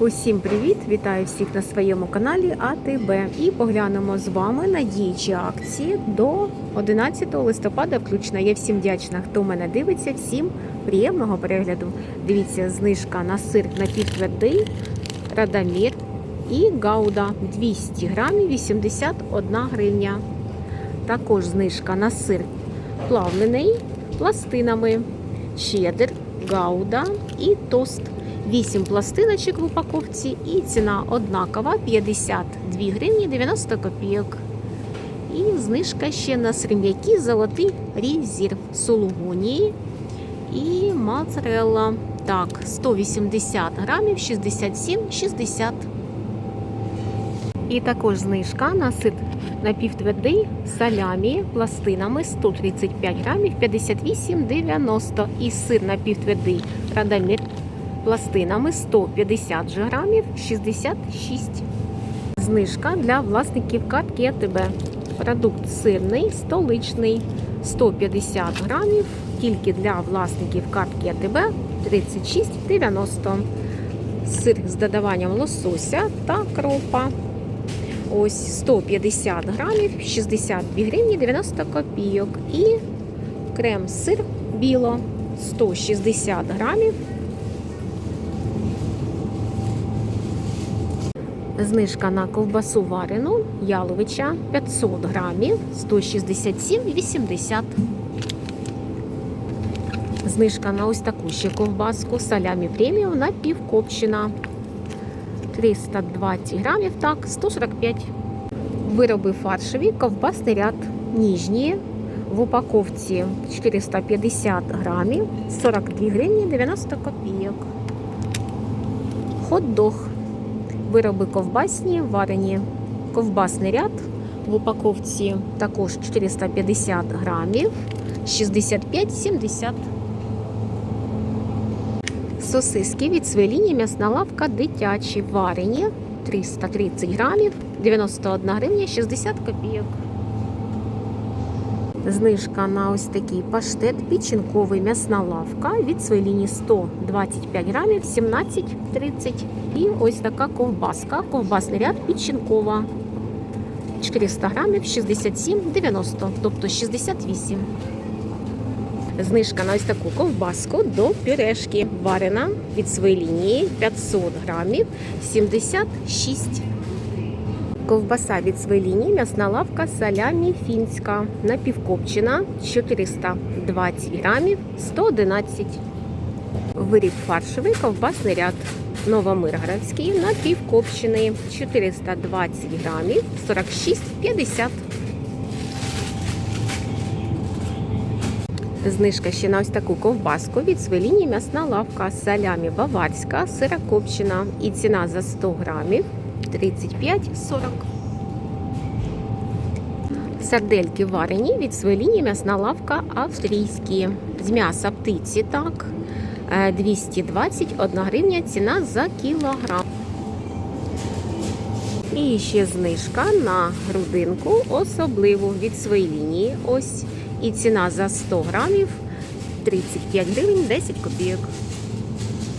Усім привіт! Вітаю всіх на своєму каналі АТБ. І поглянемо з вами на діючі акції до 11 листопада. Включно я всім вдячна, хто мене дивиться. Всім приємного перегляду. Дивіться, знижка на сир на напівтвердий, радамір і гауда 200 грамів 81 гривня. Також знижка на сир плавлений пластинами, чеддер, гауда і тост. 8 пластиночок в упаковці і ціна однакова 52 гривні 90 копійок. І знижка ще на сирм'які золотий резерв сулугунії і моцарелла. Так, 180 грамів 67,60. І також знижка на сир напівтвердий салямі пластинами 135 грамів 58,90 і сир напівтвердий радамір пластинами 150 грамів 66. Знижка для власників картки АТБ. Продукт сирний, столичний 150 грамів. Тільки для власників картки АТБ 36,90. Сир з додаванням лосося та кропа. Ось 150 грамів, 62 гривні 90 копійок. І крем-сир біло 160 грамів. Знижка на ковбасу варену яловича 500 грамів 167,80. Знижка на ось таку ще ковбаску салямі преміум напівкопчена 320 грамів, так, 145. Вироби фаршеві, ковбасний ряд ніжні. В упаковці 450 грамів, 42 гривні 90 копійок. Хот-дог. Вироби ковбасні, варені ковбасний ряд. В упаковці також 450 грамів, 65-70. Сосиски від свеліні м'ясна лавка дитячі варені 330 грамів, 91 гривня 60 копійок. Знижка на ось такий паштет печінковий м'ясна лавка від свеліні 125 грамів 17,30. І ось така ковбаска, ковбасний ряд печінкова 400 грамів 67,90, тобто 68. Знижка на ось таку ковбаску до пюрешки варена від своєї лінії 500 грамів 76. Ковбаса від своєї лінії м'ясна лавка салямі фінська напівкопчена 420 грамів 111. Виріб фаршовий ковбасний ряд Новомирградський напівкопчений 420 грамів 46,50. Знижка ще на ось таку ковбаску від свеліні м'ясна лавка салямі баварська сирокопчена і ціна за 100 грамів 35,40. Сардельки варені від свеліні м'ясна лавка австрійські. З м'яса птиці так. 221 гривня ціна за кілограм. І ще знижка на грудинку особливу від своєї лінії. Ось. І ціна за 100 грамів 35 гривень 10 копійок.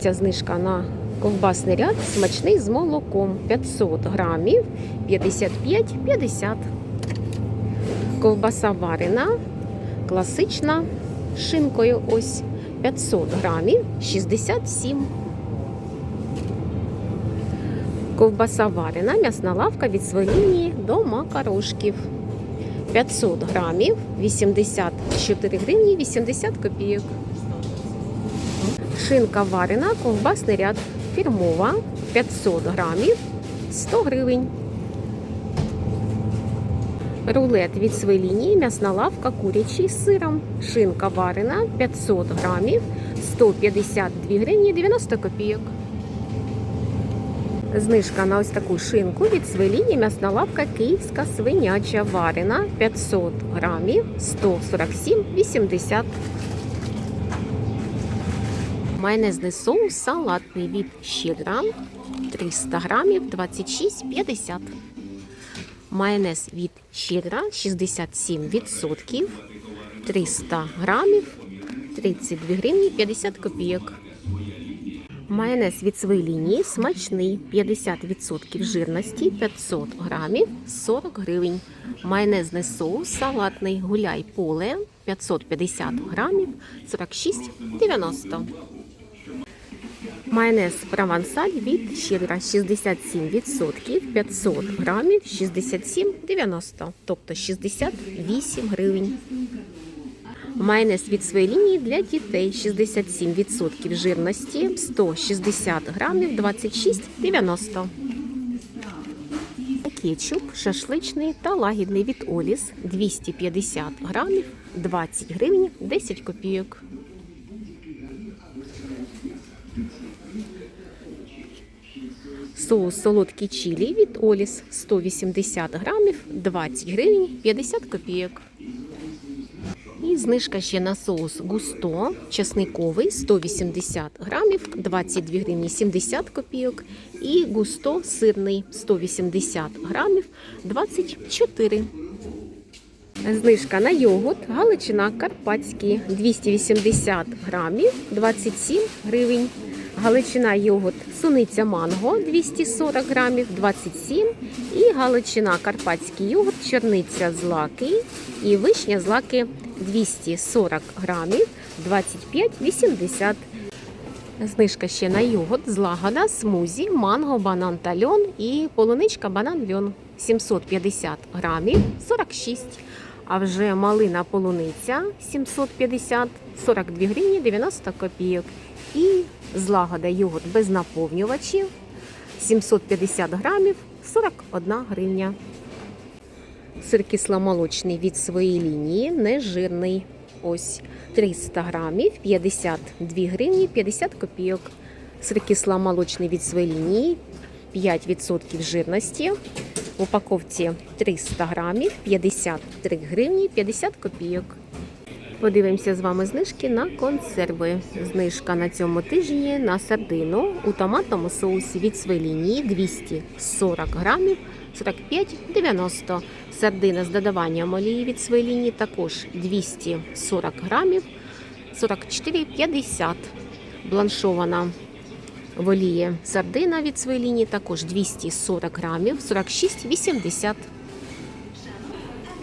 Ця знижка на ковбасний ряд смачний з молоком 500 грамів 55,50. Ковбаса варена, класична шинкою ось 500 грамів 67. Ковбаса варена, м'ясна лавка від свинини до макарошків. 500 грамів 84 гривні 80 копійок. Шинка варена, ковбасний ряд фірмова 500 грамів 100 гривень. Рулет від свинини, м'ясна лавка курячий з сиром. Шинка варена 500 грамів 152 гривні 90 копійок. Знижка на ось таку шинку від свеліні м'ясна лавка київська свиняча варена 500 грамів 147,80. Майонезний соус салатний від щедра 300 грамів 26,50. Майонез від щедра 67%, 300 грамів 32 гривні 50 копійок. Майонез від своєї лінії смачний 50% жирності 500 грамів 40 гривень. Майонезний соус салатний гуляй поле 550 грамів 46,90. Майонез провансаль від щедра 67% 500 грамів 67,90, тобто 68 гривень. Майонез від своєї лінії для дітей 67% жирності 160 грамів 26,90. Кетчуп шашличний та лагідний від Оліс 250 грамів 20 гривень 10 копійок. Соус солодкий чилі від Оліс 180 грамів 20 гривень 50 копійок. І знижка ще на соус густо, чесниковий 180 грамів, 22 гривні 70 копійок. І густо сирний 180 грамів, 24. Знижка на йогурт Галичина Карпатський 280 грамів, 27 гривень. Галичина йогурт Суниця Манго 240 грамів, 27. І Галичина Карпатський йогурт Чорниця злаки і вишня злаки 240 грамів, 25,80. Знижка ще на йогурт, злагода, смузі, манго, банан та льон і полуничка банан льон 750 грамів, 46. А вже малина полуниця 750, 42 гривні 90 копійок. І злагода йогурт без наповнювачів 750 грамів, 41 гривня. Сир кисломолочний від своєї лінії, нежирний. Ось 300 грамів, 52 гривні, 50 копійок. Сир кисломолочний від своєї лінії, 5% жирності. В упаковці 300 грамів, 53 гривні, 50 копійок. Подивимося з вами знижки на консерви. Знижка на цьому тижні на сардину у томатному соусі від своєї лінії 240 грамів 45,90. Сардина з додаванням олії від своєї лінії також 240 грамів 44,50. Бланшована в олії сардина від своєї лінії також 240 грамів 46,80.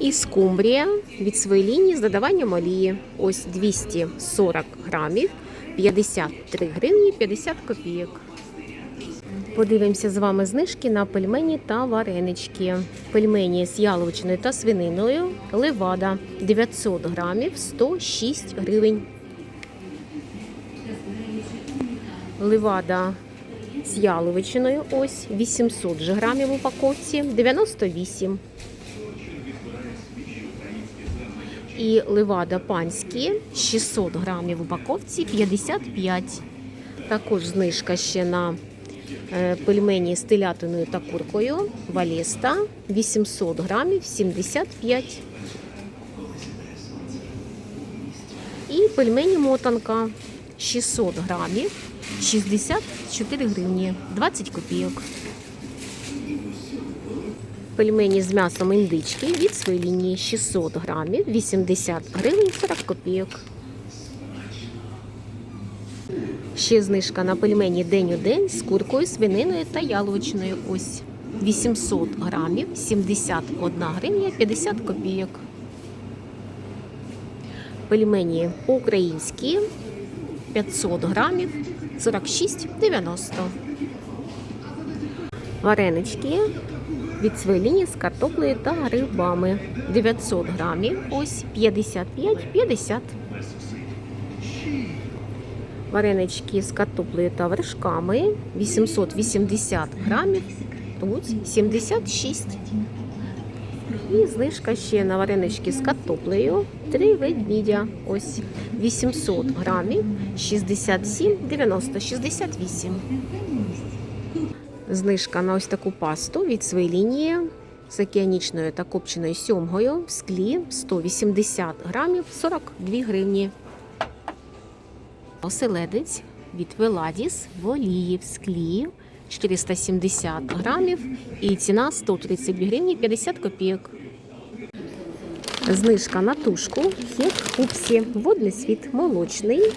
І скумбрія від своєї лінії з додаванням олії. Ось 240 грамів, 53 гривні 50 копійок. Подивимося з вами знижки на пельмені та варенички. Пельмені з яловичиною та свининою. Левада 900 грамів 106 гривень. Левада з яловичиною ось 800 грамів в упаковці 98 і левада панські 600 грамів в упаковці 55. Також знижка ще на е, пельмені з телятиною та куркою Валеста 800 грамів 75. І пельмені мотанка 600 грамів 64 гривні 20 копійок. Пельмені з м'ясом індички від своєї лінії 600 грамів, 80 гривень 40 копійок. Ще знижка на пельмені день у день з куркою, свининою та яловичиною. Ось 800 грамів, 71 гривня 50 копійок. Пельмені по-українськи 500 грамів 46,90. Варенички від своєї з картоплею та грибами. 900 грамів, ось 55,50. Варенички з картоплею та вершками 880 грамів, тут 76. І знижка ще на варенички з картоплею. Три ведмідя. Ось 800 грамів, 67, 90, 68. Знижка на ось таку пасту від своєї лінії з океанічною та копченою сьомгою в склі 180 грамів 42 гривні. Оселедець від Веладіс в олії в склі 470 грамів і ціна 132 гривні 50 копійок. Знижка на тушку хек купсі водний світ молочний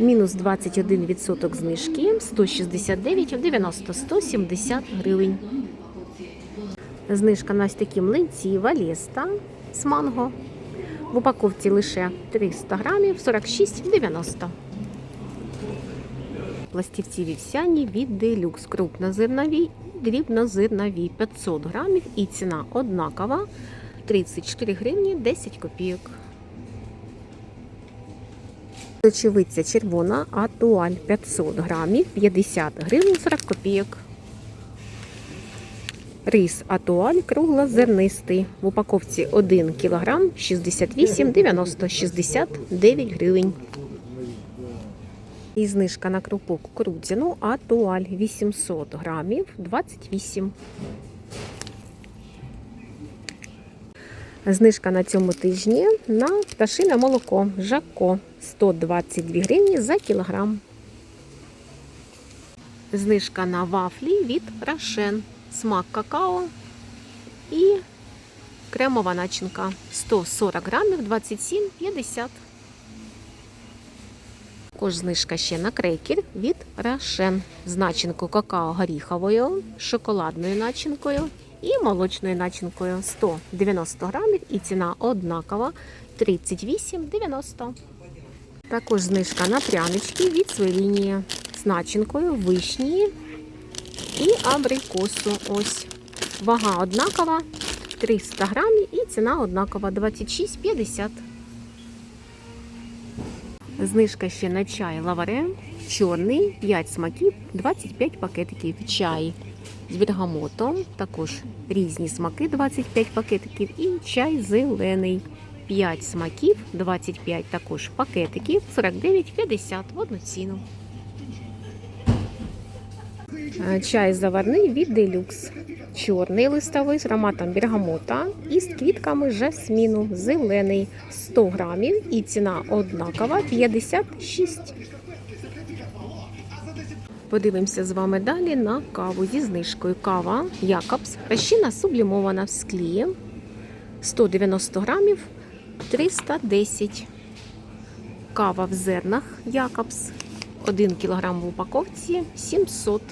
Мінус 21% знижки 169, 90, 170 гривень. Знижка на ось такі млинці Валєста з манго. В упаковці лише 300 грамів 46,90. Пластівці вівсяні від делюкс. Крупнозернові, дрібнозернові 500 грамів і ціна однакова 34 гривні 10 копійок. Сочевиця червона атуаль 500 грамів 50 гривень 40 копійок. Рис атуаль круглозернистий. В упаковці 1 кг 68, 90, 69 гривень. І знижка на крупу кукурудзяну атуаль 800 грамів 28. Знижка на цьому тижні на пташине молоко Жако 122 гривні за кілограм. Знижка на вафлі від Рошен. Смак какао і кремова начинка 140 грамів 27,50. Також знижка ще на крекер від Рошен з начинкою какао горіховою, шоколадною начинкою і молочною начинкою 190 грамів і ціна однакова 38,90. Також знижка на прянички від своєї з начинкою вишні і абрикосу. Ось. Вага однакова 300 грамів і ціна однакова 26,50. Знижка ще на чай лаваре. Чорний 5 смаків, 25 пакетиків. Чай з бергамотом. Також різні смаки, 25 пакетиків. І чай зелений. 5 смаків, 25 також пакетиків, 49,50 в одну ціну. Е, Чай заварний від делюкс. Чорний листовий з ароматом бергамота і з квітками жасміну. Зелений 100 грамів і ціна однакова 56. Подивимося з вами далі на каву зі знижкою. Кава Якобс. Розчина сублімована в склі. 190 грамів 310. Кава в зернах Якобс. 1 кг в упаковці 700.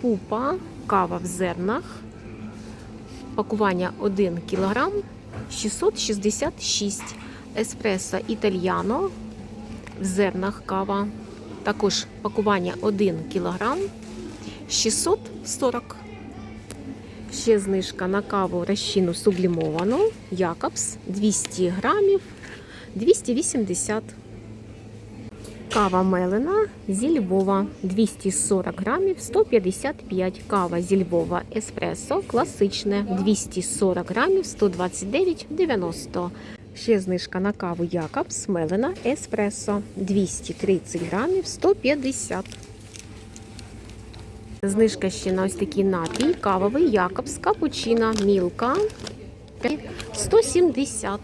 Пупа, кава в зернах. Пакування 1 кг 666. Еспресо італьяно в зернах кава. Також пакування 1 кг 640. Ще знижка на каву розчину сублімовану. Якобс 200 грамів 280. Кава мелена зі Львова 240 грамів 155. Кава зі Львова еспресо класичне 240 грамів 129,90. Ще знижка на каву Якобс мелена еспресо 230 грамів 150. Знижка ще на ось такий напій кавовий Якобс капучино мілка 170.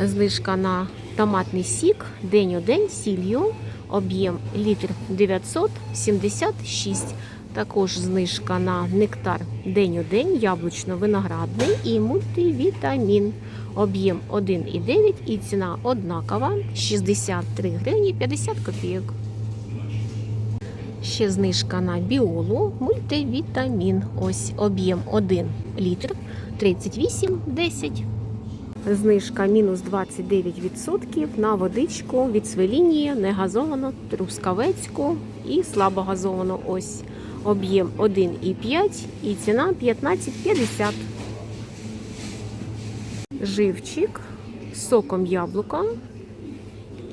Знижка на томатний сік день у день сіллю, об'єм літр 976. Також знижка на нектар день у день, яблучно-виноградний і мультивітамін. Об'єм 1,9 і ціна однакова 63 гривні 50 копійок. Ще знижка на біолу, мультивітамін. Ось об'єм 1 літр 38,10. Знижка мінус 29% на водичку від свелінії, негазовану, трускавецьку і слабогазовану. Ось об'єм 1,5 і ціна 15,50. Живчик з соком яблука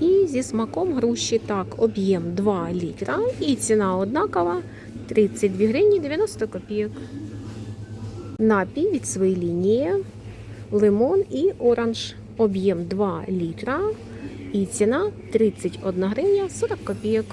і зі смаком груші. Так, об'єм 2 літра і ціна однакова 32 гривні 90 копійок. Напій від своєї лінії лимон і оранж. Об'єм 2 літра і ціна 31 гривня 40 копійок.